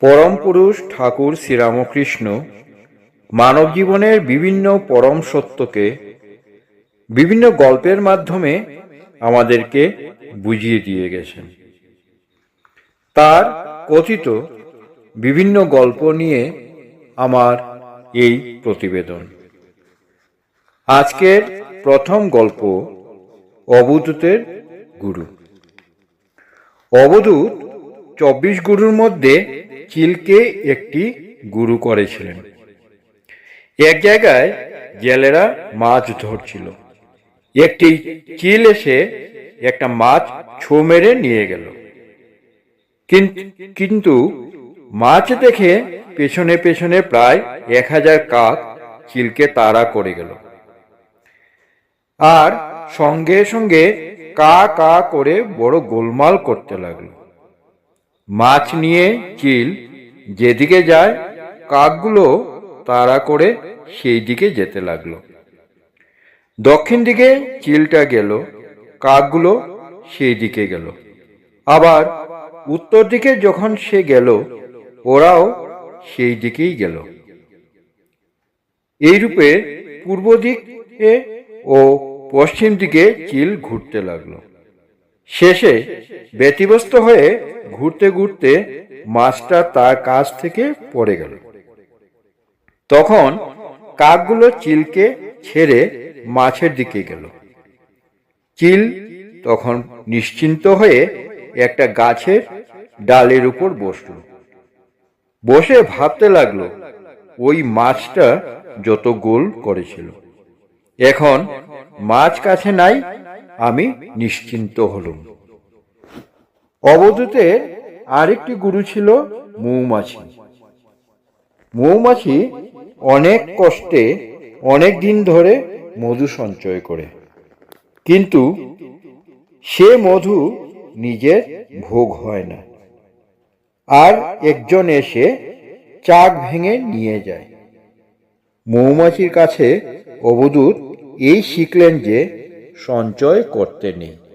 পরম পুরুষ ঠাকুর শ্রীরামকৃষ্ণ মানব জীবনের বিভিন্ন পরম সত্যকে বিভিন্ন গল্পের মাধ্যমে আমাদেরকে বুঝিয়ে দিয়ে গেছেন। তার কথিত বিভিন্ন গল্প নিয়ে আমার এই প্রতিবেদন। আজকের প্রথম গল্প অবদূতের গুরু। অবদূত চব্বিশ গুরুর মধ্যে চিলকে একটি গুরু করেছিলেন। এক জায়গায় জেলেরা মাছ ধরছিল। একটি চিল এসে একটা মাছ ছো মেরে নিয়ে গেল। কিন- কিন্তু মাছ দেখে পেছনে পেছনে প্রায় এক হাজার কাক চিলকে তাড়া করে গেল। আর সঙ্গে সঙ্গে কা কা করে বড় গোলমাল করতে লাগল। মাছ নিয়ে চিল, যেদিকে যায় কাকগুলো তাড়া করে সেই দিকে যেতে লাগল। দক্ষিণ দিকে চিলটা গেল, কাকগুলো সেই দিকে গেল। আবার উত্তর দিকে যখন সে গেল, ওরাও সেই দিকেই গেল। এইরূপে পূর্ব দিকে ও পশ্চিম দিকে চিল ঘুরতে লাগল। শেষে ব্যতিব্যস্ত হয়ে ঘুরতে ঘুরতে মাছটা তার কাছ থেকে পড়ে গেল। তখন কাকগুলো চিলকে ছেড়ে মাছের দিকে গেল। চিল তখন নিশ্চিন্ত হয়ে একটা গাছের ডালের উপর বসল। বসে ভাবতে লাগল, ওই মাছটা যত গোল করেছিল। এখন মাছ কাছে নাই আমি নিশ্চিন্ত হলুম। অবধূতের আরেকটি গুরু ছিল মৌমাছি। মৌমাছি অনেক কষ্টে অনেক দিন ধরে মধু সঞ্চয় করে। কিন্তু সে মধু নিজের ভোগ হয় না। আর একজন এসে চাক ভেঙে নিয়ে যায়। মৌমাছির কাছে অবদূত এই শিখলেন যে সঞ্চয় করতে নেই।